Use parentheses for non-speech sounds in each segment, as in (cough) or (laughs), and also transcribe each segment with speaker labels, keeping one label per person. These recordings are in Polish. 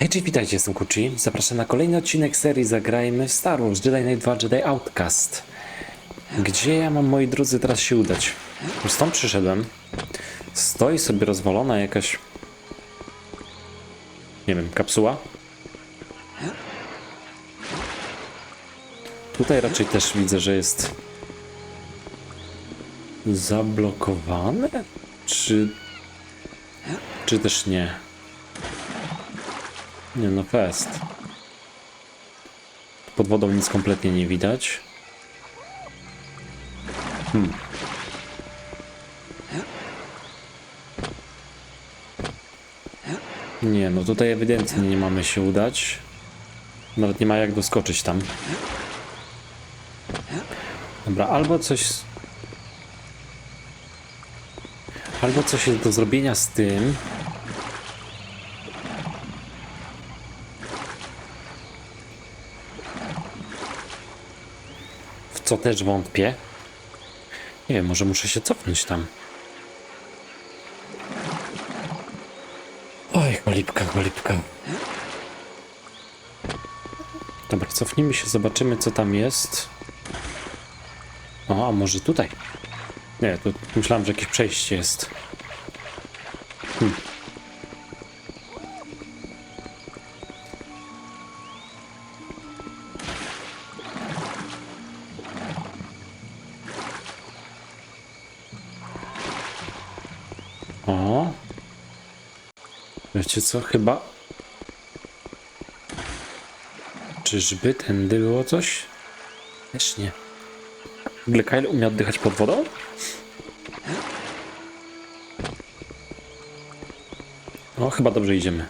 Speaker 1: Hej, cześć, witajcie, jestem Kuchi. Zapraszam na kolejny odcinek serii Zagrajmy w Star Wars Jedi Knight 2 Jedi Outcast. Gdzie ja mam, moi drodzy, teraz się udać? Stąd przyszedłem. Stoi sobie rozwalona jakaś... Nie wiem, kapsuła? Tutaj raczej też widzę, że jest... Zablokowane? Czy... Czy też nie? Nie no, fest. Pod wodą nic kompletnie nie widać. Hmm. Nie, no tutaj ewidentnie nie mamy się udać. Nawet nie ma jak doskoczyć tam. Dobra, albo coś... Albo coś jest do zrobienia z tym, co też wątpię. Nie wiem, może muszę się cofnąć tam. Oj, cholipka, cholipka. Dobra, cofnijmy się, zobaczymy co tam jest. O, a może tutaj? Nie, tu myślałem, że jakieś przejście jest. Hmm. Wiecie co, chyba... Czyżby tędy było coś? Też nie. W ogóle Kyle umie oddychać pod wodą? O, chyba dobrze idziemy.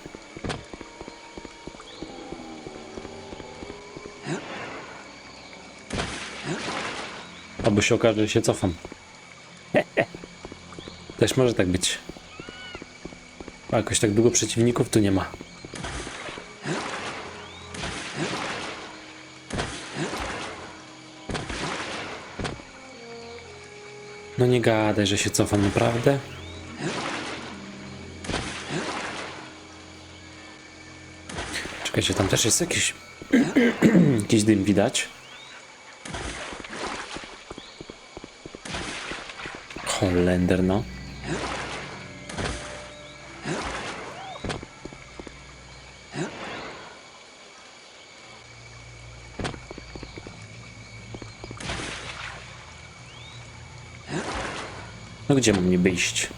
Speaker 1: Albo się okaże, że się cofam. (laughs) Też może tak być. A jakoś tak długo przeciwników tu nie ma. No nie gadaj, że się cofam, naprawdę? Czekajcie, tam też jest jakiś... (clears throat) jakiś dym widać. Holender, no. No gdzie mam niby iść?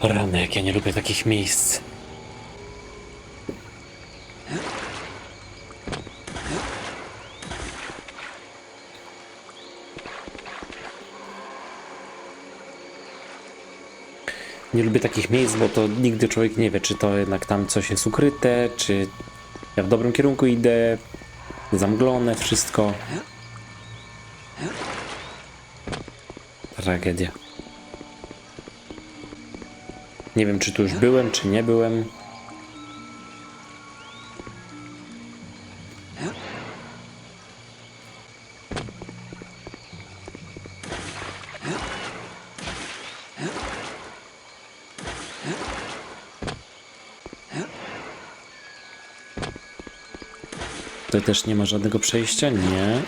Speaker 1: Rany, jak ja nie lubię takich miejsc. Nie lubię takich miejsc, bo to nigdy człowiek nie wie, czy to jednak tam coś jest ukryte, czy ja w dobrym kierunku idę, zamglone wszystko. Tragedia. Nie wiem, czy tu już byłem, czy nie byłem. Też nie ma żadnego przejścia? Nie.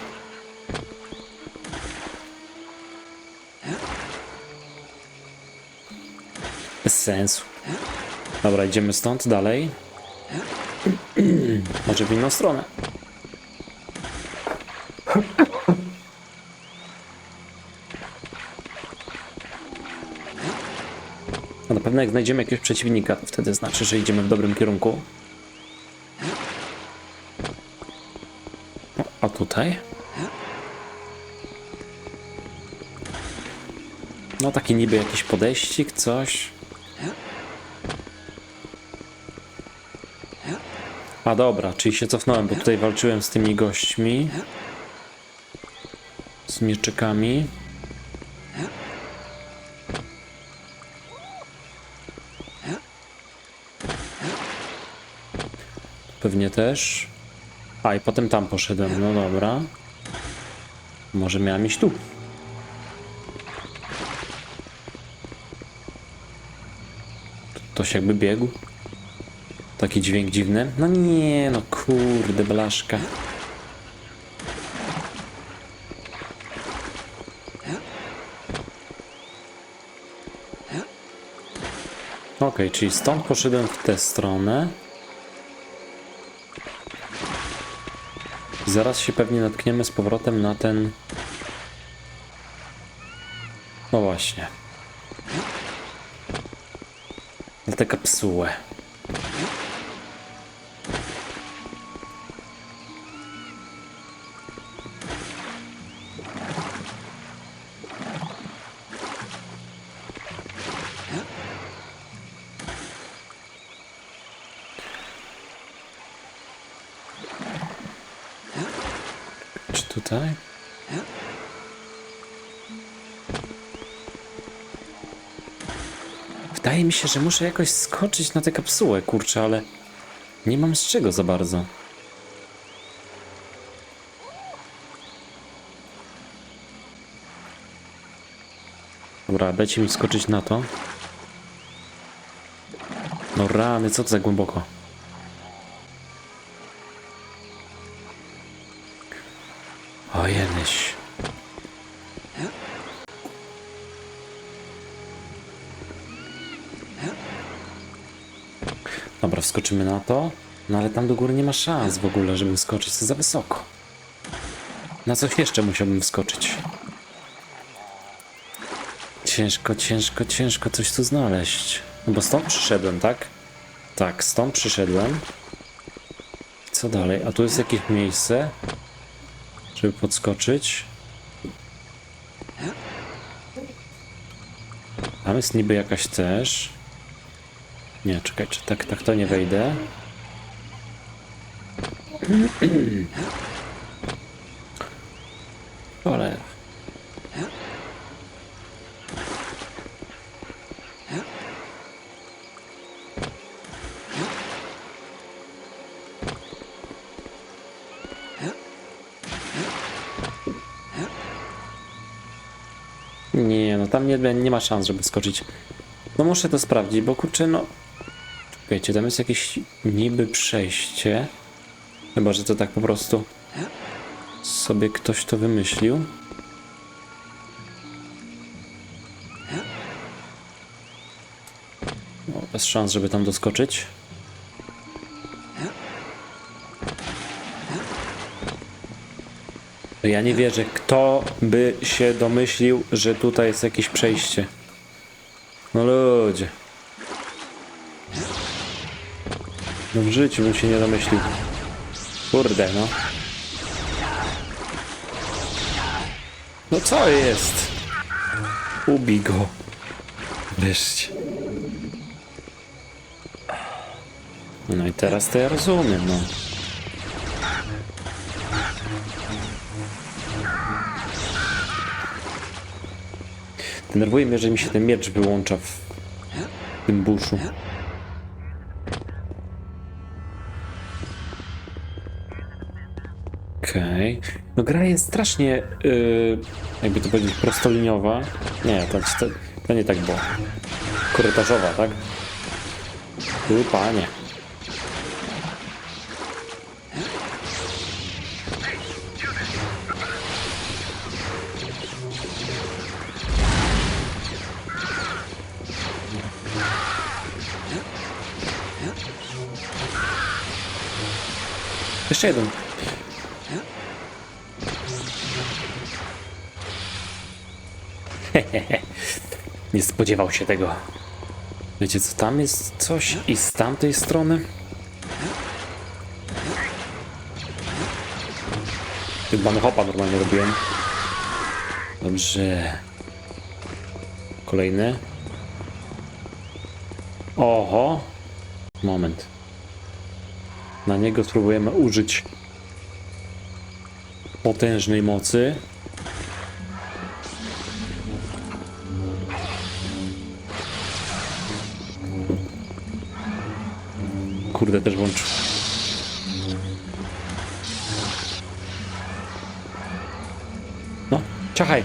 Speaker 1: Bez sensu. Dobra, idziemy stąd dalej. (clears throat) Może w inną stronę. No na pewno jak znajdziemy jakiegoś przeciwnika, to wtedy znaczy, że idziemy w dobrym kierunku. Tutaj? No taki niby jakiś podejścik, coś. A dobra, czyli się cofnąłem, bo tutaj walczyłem z tymi gośćmi. Z mieczykami. Pewnie też. A, i potem tam poszedłem, no dobra. Może miałem iść tu. To się jakby biegł. Taki dźwięk dziwny. No nie, no kurde, blaszka. Okej, okay, czyli stąd poszedłem w tę stronę. Zaraz się pewnie natkniemy z powrotem na ten... No właśnie. Na tę kapsułę. Tutaj? Wydaje mi się, że muszę jakoś skoczyć na tę kapsułę, kurczę, ale nie mam z czego za bardzo. Dobra, dajcie mi skoczyć na to. No rany, co to za głęboko? O janyś. Dobra, wskoczymy na to. No ale tam do góry nie ma szans w ogóle, żeby skoczyć. To za wysoko. Na coś jeszcze musiałbym wskoczyć. Ciężko, ciężko, ciężko coś tu znaleźć. No bo stąd przyszedłem, tak? Tak, stąd przyszedłem. Co dalej? A tu jest jakieś miejsce, żeby podskoczyć. Tam jest niby jakaś też. Nie, czekaj, czy tak, tak to nie wejdę. Cholera. Nie, nie, ma szans, żeby skoczyć. No muszę to sprawdzić, bo kurczę, no... Wiecie, tam jest jakieś niby przejście. Chyba, że to tak po prostu sobie ktoś to wymyślił. No, bez szans, żeby tam doskoczyć. Ja nie wierzę, kto by się domyślił, że tutaj jest jakieś przejście. No ludzie. No w życiu bym się nie domyślił. Kurde, no. No co jest? Ubij go. Wreszcie. No i teraz to ja rozumiem, no. Denerwuje mnie, że mi się ten miecz wyłącza w tym buszu. Okej. No gra jest strasznie, yy, jakby to powiedzieć, prostoliniowa. Nie, to, to, to nie tak było. Korytarzowa, tak? Tu, panie. Jeszcze jeden. (laughs) Nie spodziewał się tego. Wiecie co, tam jest coś i z tamtej strony? Chyba hopa normalnie robiłem. Dobrze. Kolejny. Oho. Moment. Na niego spróbujemy użyć potężnej mocy. Kurde, też włączył. No, ciachaj.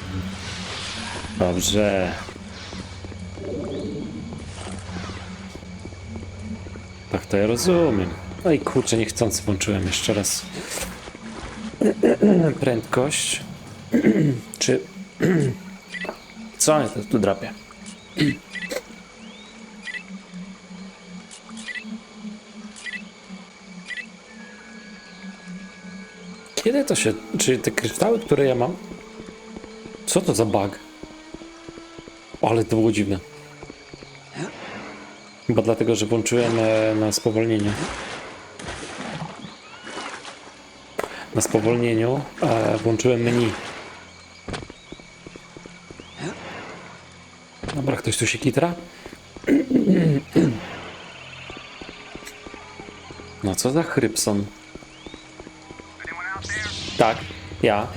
Speaker 1: Dobrze. Ach, to ja rozumiem. No i kurczę, niechcący włączyłem jeszcze raz. Prędkość. Czy... Co ja tu drapię? Kiedy to się... Czy te kryształy, które ja mam... Co to za bug? Ale to było dziwne. Chyba dlatego, że włączyłem e, na spowolnieniu. Na spowolnieniu e, włączyłem menu. Dobra, ktoś tu się kitra? No co za chrypson? Tak, ja.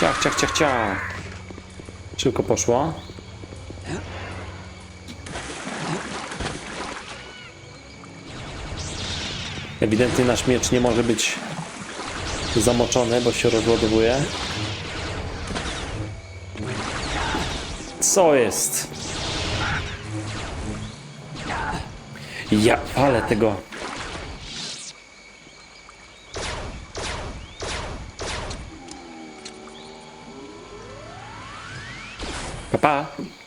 Speaker 1: Ciach, ciach, ciach, ciach. Szybko poszło. Ewidentnie nasz miecz nie może być zamoczony, bo się rozładowuje. Co jest? Ja palę tego. Papa. Pa.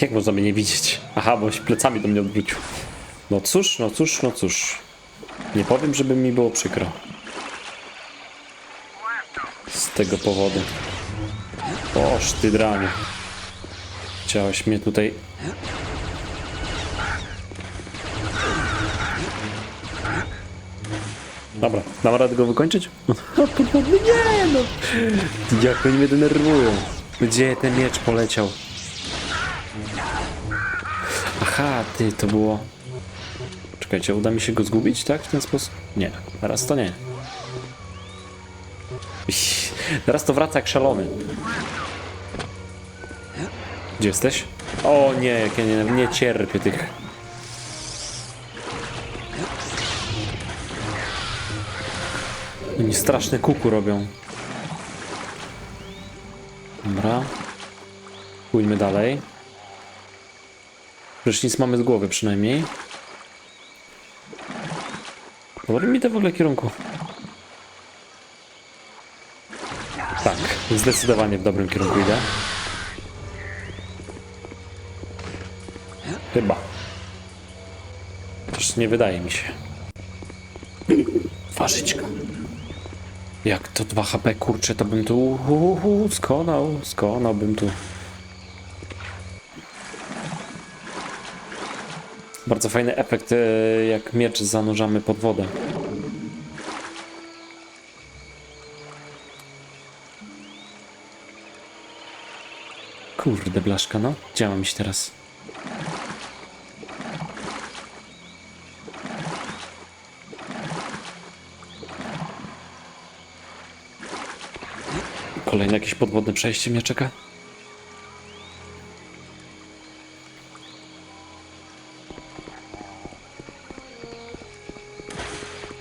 Speaker 1: Jak można mnie nie widzieć? Aha, bo się plecami do mnie odwrócił. No cóż, no cóż, no cóż. Nie powiem, żeby mi było przykro. Z tego powodu. Oż ty dranie. Chciałeś mnie tutaj... Dobra, dam radę go wykończyć? Podwodny nie no! Jak oni mnie denerwują. Gdzie ten miecz poleciał? Aha, ty, to było... Czekajcie, uda mi się go zgubić, tak? W ten sposób? Nie, teraz to nie. (laughs) Teraz to wraca jak szalony. Gdzie jesteś? O nie, jak ja nie, nie cierpię tych... Oni straszne kuku robią. Dobra. Pójdźmy dalej. Prysznic mamy z głowy przynajmniej. Dobrym idę w ogóle kierunku. Tak, zdecydowanie w dobrym kierunku idę. Chyba. Też nie wydaje mi się. Twarzyczka. Jak to 2 HP, kurczę, to bym tu uhuhu, skonał, skonałbym tu. Bardzo fajny efekt, e, jak miecz zanurzamy pod wodę. Kurde, blaszka, no. Działa mi się teraz. Kolejne jakieś podwodne przejście mnie czeka?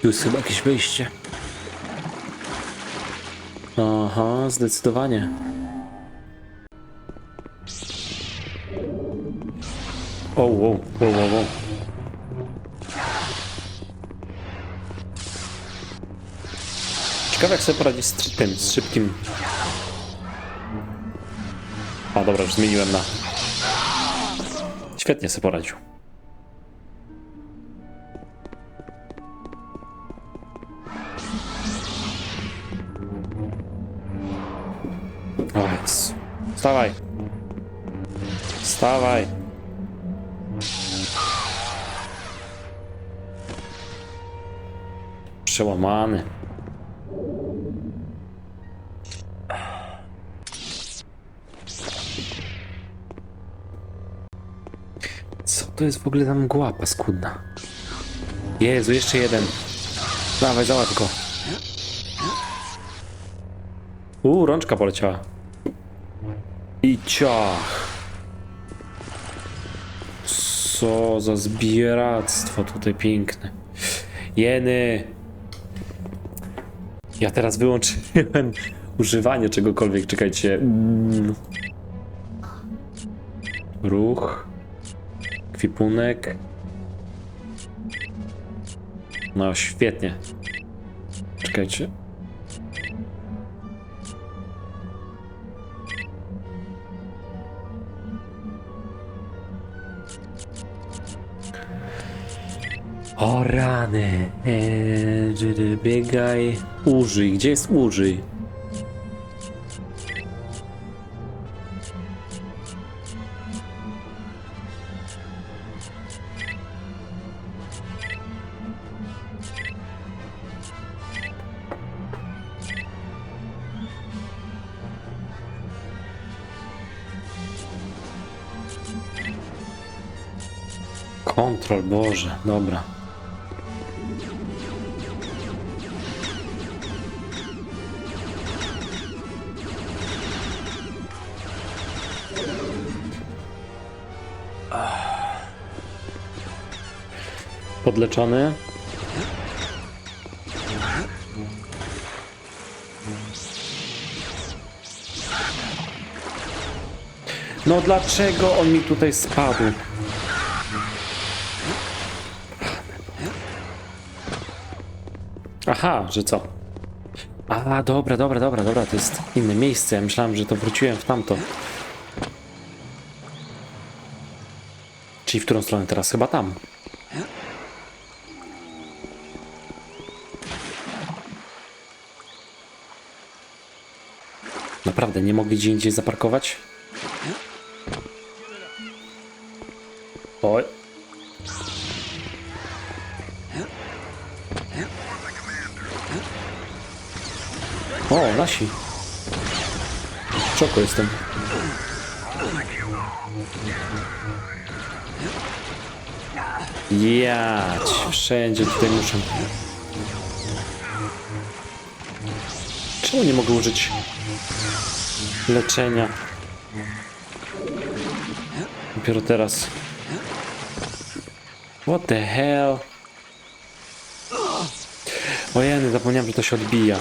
Speaker 1: Jest chyba jakieś wyjście. Aha, zdecydowanie. O, wow, wow, wow, wow. Ciekawe jak sobie poradzi z tym, z szybkim... A dobra, już zmieniłem na... Świetnie sobie poradził. Wstawaj. Wstawaj. Przełamany. Co to jest w ogóle ta mgła paskudna? Jezu, jeszcze jeden. Dawaj, załatw go. Uuu, rączka poleciała. Ciach. Co za zbieractwo tutaj piękne. Jeny! Ja teraz wyłączyłem używanie czegokolwiek, czekajcie. Mm. Ruch. Kwipunek. No, świetnie. Czekajcie. O rany. Eee, biegaj. Użyj. Gdzie jest użyj? Kontrol, Boże, dobra. Podleczony. No dlaczego on mi tutaj spadł? Aha, że co? A, dobra, dobra, dobra, dobra, to jest inne miejsce. Ja myślałem, że to wróciłem w tamto. Czyli w którą stronę teraz? Chyba tam. Nie mogli gdzie indziej zaparkować? Oj. O, nasi. W szoku jestem. Jać, wszędzie tutaj muszę. Czemu nie mogę użyć leczenia? Dopiero teraz. What the hell? Ojeny, zapomniałem, że to się odbija.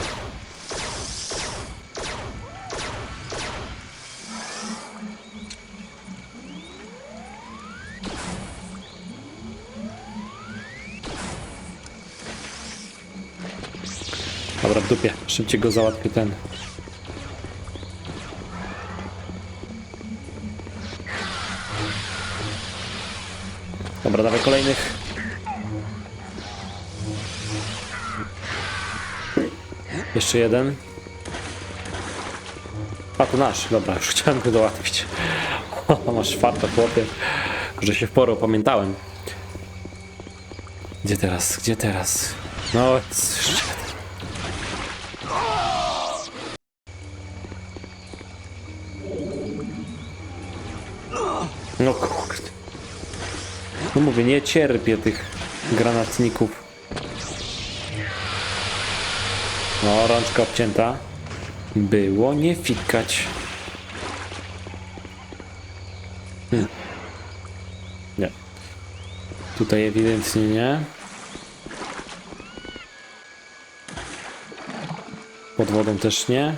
Speaker 1: Dobra, w dupie. Szybciej go załatwię ten. Dobra, dawaj kolejnych. Jeszcze jeden. A to nasz, dobra, już chciałem go załatwić. (laughs) Masz farta, chłopie, że się w porę opamiętałem. Gdzie teraz? Gdzie teraz? No, c- No. No mówię, nie cierpię tych granatników. No, rączka obcięta. Było nie fikać. Hmm. Nie. Tutaj ewidentnie nie. Pod wodą też nie.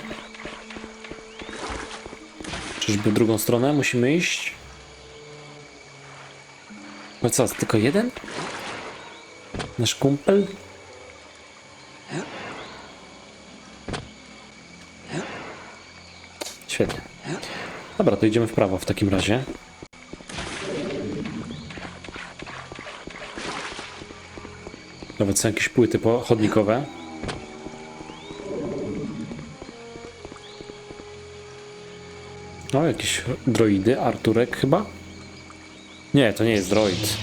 Speaker 1: Czyżby drugą stronę musimy iść? No co, tylko jeden? Nasz kumpel? Świetnie. Dobra, to idziemy w prawo w takim razie. Nawet są jakieś płyty chodnikowe. O, jakieś droidy. Arturek chyba? Nie, to nie jest droid.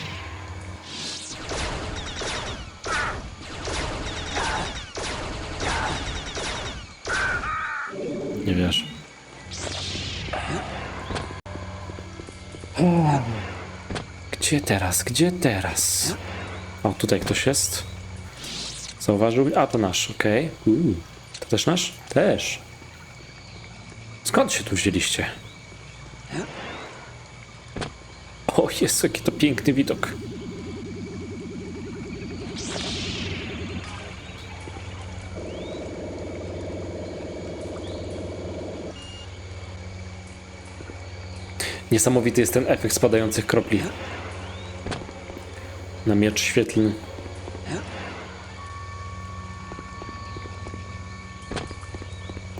Speaker 1: Nie wiesz. Gdzie teraz? Gdzie teraz? O, tutaj ktoś jest. Zauważył? A, to nasz, okej. Okay. To też nasz? Też. Skąd się tu wzięliście? Jest jaki to piękny widok. Niesamowity jest ten efekt spadających kropli na miecz świetlny.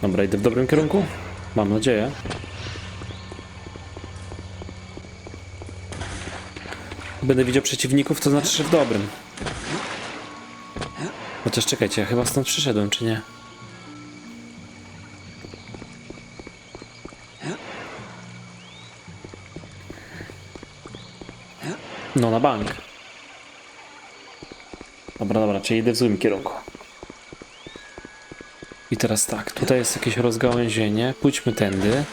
Speaker 1: Dobra, idę w dobrym kierunku? Mam nadzieję. Będę widział przeciwników, to znaczy, że w dobrym. Chociaż czekajcie, ja chyba stąd przyszedłem, czy nie? No na bank. Dobra, dobra, czyli idę w złym kierunku. I teraz tak, tutaj jest jakieś rozgałęzienie. Pójdźmy tędy.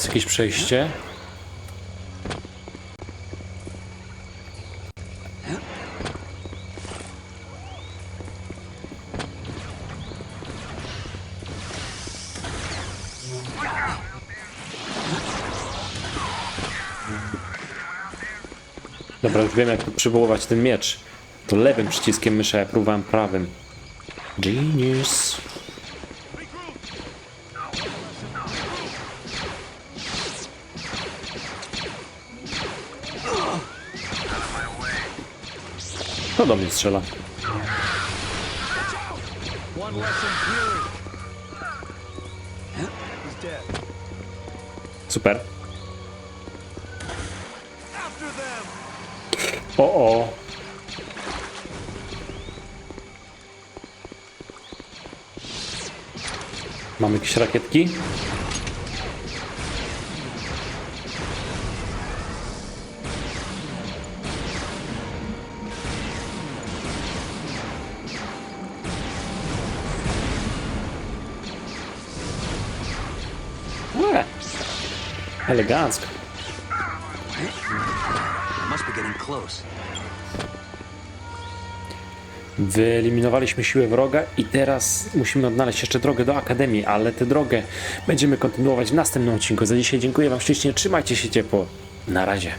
Speaker 1: Jest jakieś przejście. Dobra, już wiem jak przywoływać ten miecz. To lewym przyciskiem mysza, ja próbowałem prawym. Genius. Kto do mnie strzela? Super. O, o. Mamy jakieś rakietki? Elegancko. Wyeliminowaliśmy siłę wroga i teraz musimy odnaleźć jeszcze drogę do Akademii, ale tę drogę będziemy kontynuować w następnym odcinku. Za dzisiaj dziękuję Wam ślicznie, trzymajcie się ciepło. Na razie.